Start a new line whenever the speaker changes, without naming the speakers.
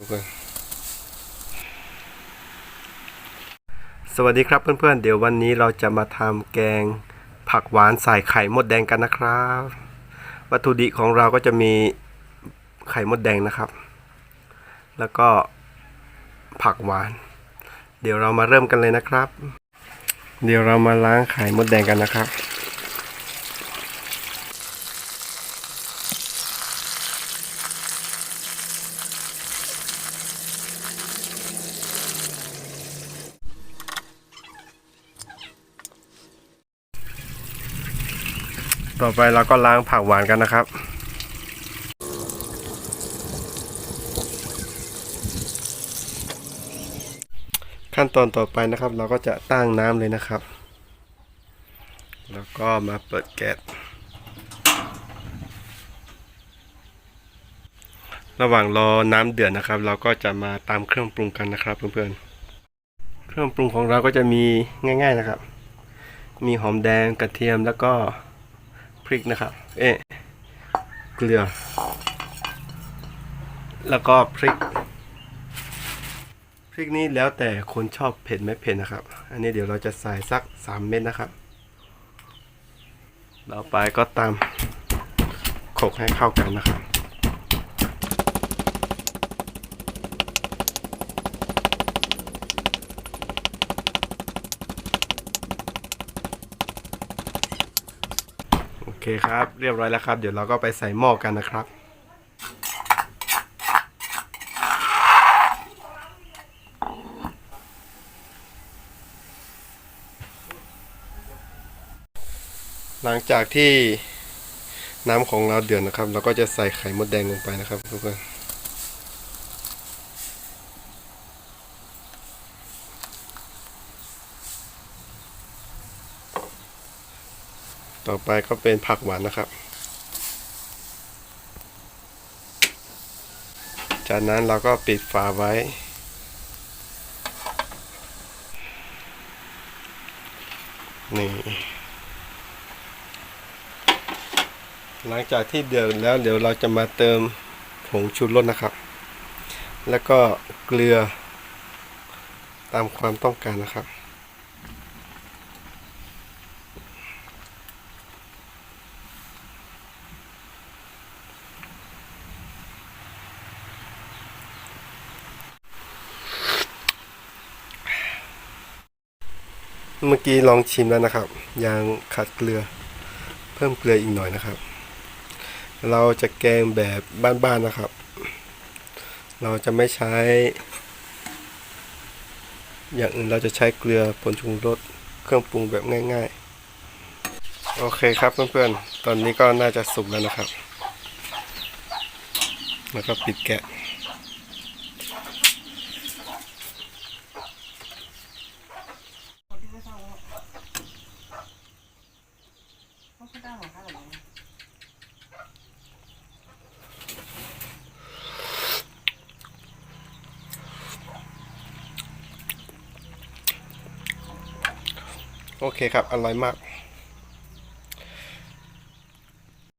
ทุกคนสวัสดีครับเพื่อนๆ เดี๋ยววันนี้เราจะมาทำแกงผักหวานใส่ไข่มดแดงกันนะครับ วัตถุดิบของเราก็จะมีไข่มดแดงนะครับ แล้วก็ผักหวาน เดี๋ยวเรามาเริ่มกันเลยนะครับ เดี๋ยวเรามาล้างไข่มดแดงกันนะครับ ต่อไปเราก็ล้างผักหวานกันนะครับขั้นตอนต่อไปนะครับ เราก็จะตั้งน้ำเลยนะครับ แล้วก็มาเปิดแก๊สระหว่างรอน้ำเดือดนะครับ เราก็จะมาตามเครื่องปรุงกันนะครับเพื่อนๆ เครื่องปรุงของเราก็จะมีง่าย ๆนะครับ มีหอมแดงกระเทียมแล้วก็ พริกนะครับ เอ๊ะเกลือ แล้วก็พริก พริกนี้แล้วแต่คนชอบเผ็ดไม่เผ็ดนะครับ อันนี้เดี๋ยวเราจะใส่สัก3เม็ดนะครับต่อไปก็ตามโขลกให้เข้ากันนะครับ โอเค ครับ เรียบร้อยแล้วครับ เดี๋ยวเราก็ไปใส่หม้อกันนะครับ หลังจากที่น้ำของเราเดือดนะครับ เราก็จะใส่ไข่มดแดงลงไปนะครับทุกคน ต่อไปก็เป็นผักหวานนะครับ จากนั้นเราก็ปิดฝาไว้ นี่ หลังจากที่เดือดแล้วเดี๋ยวเราจะมาเติมผงชูรสนะครับ แล้วก็เกลือตามความต้องการนะครับ เมื่อกี้ลองชิมแล้วนะครับ ยังขาดเกลือ เพิ่มเกลืออีกหน่อยนะครับ เราจะแกงแบบบ้านๆนะครับ เราจะไม่ใช้ อย่างอื่นเราจะใช้เกลือผงชูรสเครื่องปรุงแบบง่าย ๆ โอเคครับเพื่อนๆ ตอนนี้ก็น่าจะสุกแล้วนะครับ แล้วก็ปิดแกะ โอเคครับอร่อยมาก